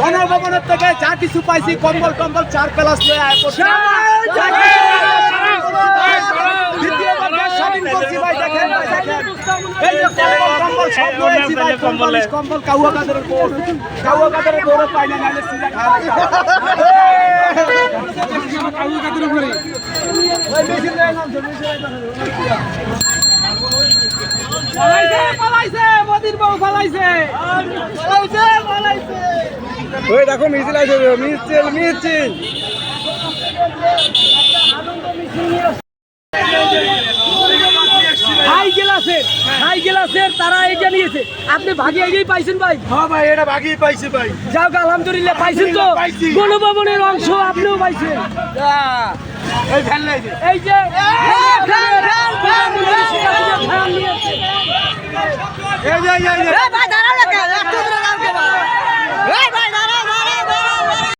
গণভবনের থেকে যা কিছু পাইছি কম্বল টম্বল চার প্লাস লয়ে আয় কম্বল কম্বল কম্বল বউ পালাইছে। ওই দেখো মিছিল আছে মিছিল মিছিল হাই গ্লাসের হাই গ্লাসের তারা এইটা নিয়েছে আপনি ভাগে এগিয়ে পাইছেন ভাই হ্যাঁ ভাই এটা পাইছি ভাই যাও আলহামদুলিল্লাহ পাইছেন তো গণভবনের অংশ আপনিও পাইছেন এই ফ্যান লাইছে এই যে এই যে